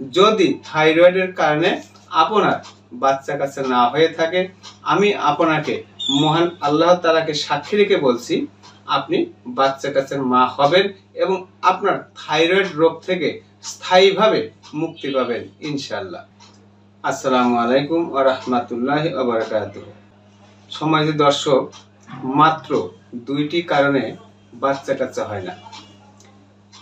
যদি থাইরয়েডের কারণে আপনার বাচ্চা কাচ্চা না হয়ে থাকে, আমি আপনাকে মহান আল্লাহ তালাকে সাক্ষী রেখে বলছি, আপনি বাচ্চা কাচ্চার মা হবেন এবং আপনার থাইরয়েড রোগ থেকে স্থায়ীভাবে মুক্তি পাবেন ইনশাল্লাহ আসসালামু আলাইকুম আ রহমতুল্লাহ আবরকাত সম্মানিত দর্শক, মাত্র দুইটি কারণে বাচ্চা কাচ্চা হয় না।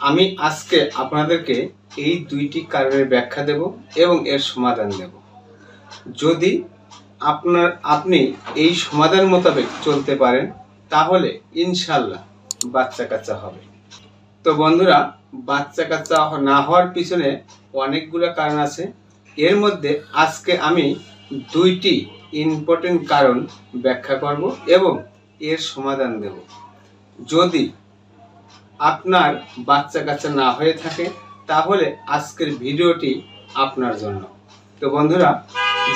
আমি আজকে আপনাদেরকে এই দুইটি কারণের ব্যাখ্যা দেব এবং এর সমাধান দেব। যদি আপনার, আপনি এই সমাধান মোতাবেক চলতে পারেন, তাহলে ইনশাল্লাহ বাচ্চা কাচ্চা হবে। তো বন্ধুরা বাচ্চা কাচ্চা না হওয়ার পিছনে অনেকগুলো কারণ আছে। এর মধ্যে আজকে আমি দুইটি ইম্পর্টেন্ট কারণ ব্যাখ্যা করব এবং এর সমাধান দেব। যদি আপনার বাচ্চা কাচ্চা না হয়ে থাকে তাহলে আজকের ভিডিওটি আপনার জন্য। তো বন্ধুরা,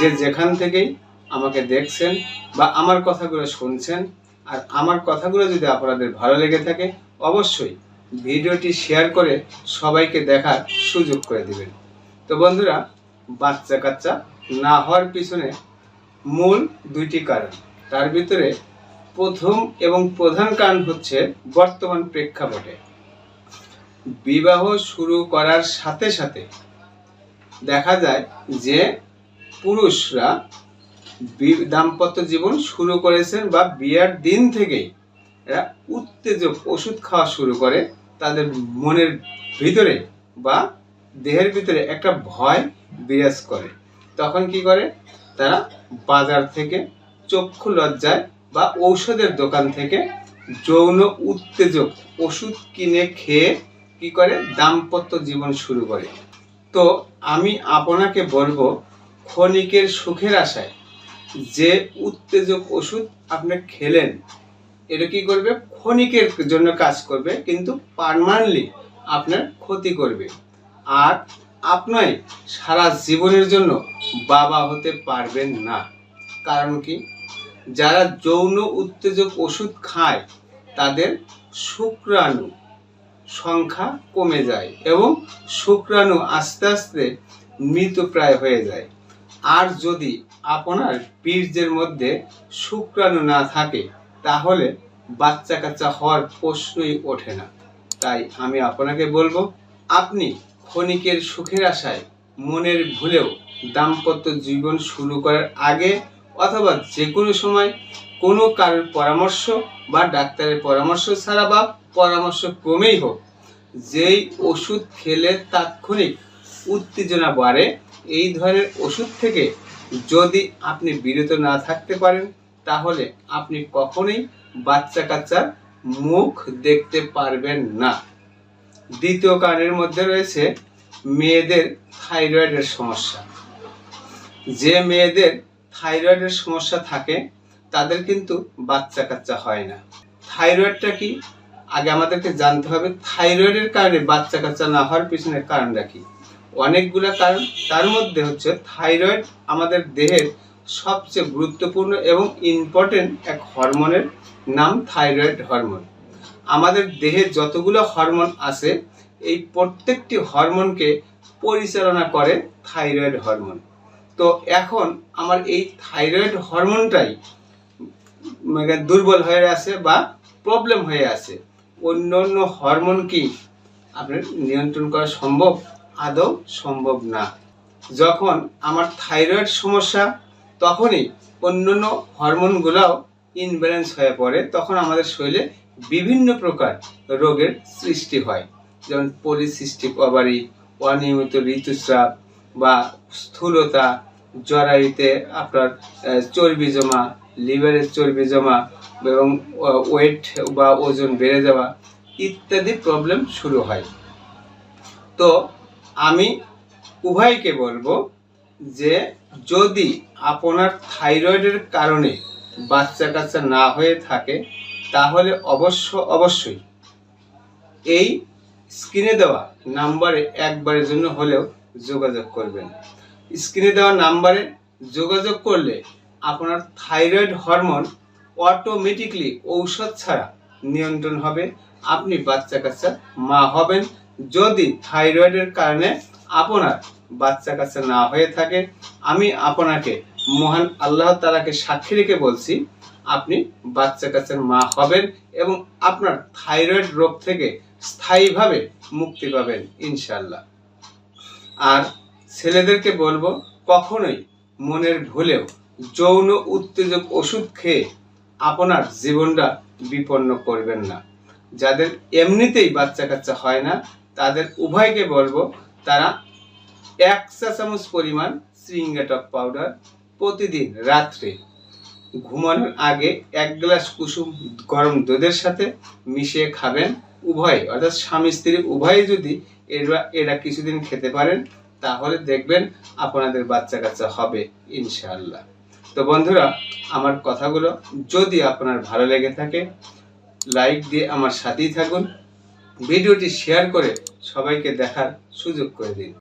যে যেখান থেকেই আমাকে দেখছেন বা আমার কথাগুলো শুনছেন, আর আমার কথাগুলো যদি আপনাদের ভালো লেগে থাকে, অবশ্যই ভিডিওটি শেয়ার করে সবাইকে দেখার সুযোগ করে দিবেন। তো বন্ধুরা বাচ্চা কাচ্চা না হওয়ার পিছনে মূল দুইটি কারণ। তার ভিতরে প্রথম এবং প্রধান কারণ হচ্ছে বর্তমান প্রেক্ষাপটে। বিবাহ শুরু করার সাথে সাথে দেখা যায় যে পুরুষরা দাম্পত্য জীবন শুরু করেছেন বা বিয়ার দিন থেকেই এরা উত্তেজক ওষুধ খাওয়া শুরু করে। তাদের মনের ভিতরে বা দেহের ভিতরে একটা ভয় বিরাজ করে। তখন কি করে? তারা বাজার থেকে চক্ষু লজ্জায় বা ঔষধের দোকান থেকে যৌন উত্তেজক ওষুধ কিনে খেয়ে কি করে? দাম্পত্য জীবন শুরু করে। তো আমি আপনাকে বলব, ক্ষণিকের সুখের আশায় যে উত্তেজক ওষুধ আপনি খেলেন, এটা কি করবে? ক্ষণিকের জন্য কাজ করবে, কিন্তু পারমানেন্টলি আপনার ক্ষতি করবে। আর আপনি সারা জীবনের জন্য বাবা হতে পারবেন না। কারণ কি? যারা যৌন উত্তেজক ওষুধ খায়, তাদের শুক্রাণু সংখ্যা কমে যায় এবং শুক্রাণু আস্তে আস্তে মৃতপ্রায় হয়ে যায়। আর যদি আপনার বীর্যের মধ্যে শুক্রাণু না থাকে, তাহলে বাচ্চা কাচ্চা হওয়ার প্রশ্নই ওঠে না। তাই আমি আপনাকে বলব, আপনি ক্ষণিকের সুখের আশায় মনের ভুলেও দাম্পত্য জীবন শুরু করার আগে অথবা যে কোনো সময় কোনো কারোর পরামর্শ বা ডাক্তারের পরামর্শ ছাড়া বা পরামর্শ ক্রমেই হোক, যেই ওষুধ খেলে তাৎক্ষণিক উত্তেজনা বাড়ে, এই ধরনের ওষুধ থেকে যদি আপনি বিরত না থাকতে পারেন, তাহলে আপনি কখনোই বাচ্চা কাচ্চার মুখ দেখতে পারবেন না। দ্বিতীয় কারণের মধ্যে রয়েছে মেয়েদের থাইরয়েডের সমস্যা। যে মেয়েদের থাইরয়েডের সমস্যা থাকে, তাদের কিন্তু বাচ্চা কাচ্চা হয় না। থাইরয়েডটা কি? আগে আমাদেরকে জানতে হবে থাইরয়েডের কারণে বাচ্চা কাচ্চা না হওয়ার পিছনে কারণটা কি? অনেকগুলো কারণ, তার মধ্যে হচ্ছে থাইরয়েড আমাদের দেহের সবচেয়ে গুরুত্বপূর্ণ এবং ইম্পর্টেন্ট এক হরমোনের নাম থাইরয়েড হরমোন আমাদের দেহে যতগুলো হরমোন আছে, এই প্রত্যেকটি হরমোনকে পরিচালনা করে থাইরয়েড হরমোন তো এখন আমার এই থাইরয়েড হরমোনটাই মানে দুর্বল হয়ে আছে বা প্রবলেম হয়ে আছে। অন্য অন্য হরমোন কি? আপনার নিয়ন্ত্রণ করা সম্ভব? আদৌ সম্ভব না। যখন আমার থাইরয়েড সমস্যা, তখনই অন্যান্য হরমোনগুলোও ইনব্যালেন্স হয়ে পড়ে। তখন আমাদের শরীরে বিভিন্ন প্রকার রোগের সৃষ্টি হয়। যেমন পলিসিস্টিক ওভারি অনিয়মিত ঋতুস্রাব বা স্থূলতা জরায়ুতে আপনার চর্বি জমা লিভারের চর্বি জমা এবং ওয়েট বা ওজন বেড়ে যাওয়া ইত্যাদি প্রবলেম শুরু হয়। তো আমি উভয়কে বলব যে যদি আপনার থাইরয়েডের কারণে বাচ্চা কাচ্চা না হয়ে থাকে, তাহলে অবশ্য, অবশ্যই এই স্ক্রিনে দেওয়া নাম্বারে একবারের জন্য হলেও যোগাযোগ করবেন। স্ক্রিনে দেওয়া নাম্বারে যোগাযোগ করলে আপনার থাইরয়েড হরমোন অটোমেটিকলি ঔষধ ছাড়া নিয়ন্ত্রণ হবে। আপনি বাচ্চা কাচ্চা মা হবেন। যদি থাইরয়েডের কারণে আপনার বাচ্চা কাচ্চা না হয়ে থাকে, আমি আপনাকে মহান আল্লাহ তালাকে সাক্ষী রেখে বলছি, আপনি বাচ্চা কাচ্চার মা হবেন এবং আপনার থাইরয়েড রোগ থেকে স্থায়ীভাবে মুক্তি পাবেন ইনশাল্লাহ আর ছেলেদেরকে বলব, কখনোই মনের ভুলেও যৌন উত্তেজক ওষুধ খেয়ে আপনার জীবনটা বিপন্ন করবেন না। যাদের এমনিতেই বাচ্চা কাচ্চা হয় না, তাদের উভয়কে বলব, তারা এক চা চামচ পরিমাণ শৃঙ্গাটক পাউডার প্রতিদিন রাত্রে ঘুমানোর আগে এক গ্লাস কুসুম গরম দুধের সাথে মিশিয়ে খাবেন। উভয়, অর্থাৎ স্বামী স্ত্রী উভয়ে যদি এরা এরা কিছুদিন খেতে পারেন তাহলে দেখবেন আপনাদের বাচ্চা কাচ্চা হবে, ইনশাআল্লাহ। তো বন্ধুরা, আমার কথাগুলো যদি আপনার ভালো লেগে থাকে লাইক দিয়ে আমার সাথেই থাকুন। ভিডিওটি শেয়ার করে সবাইকে দেখার সুযোগ করে দিন।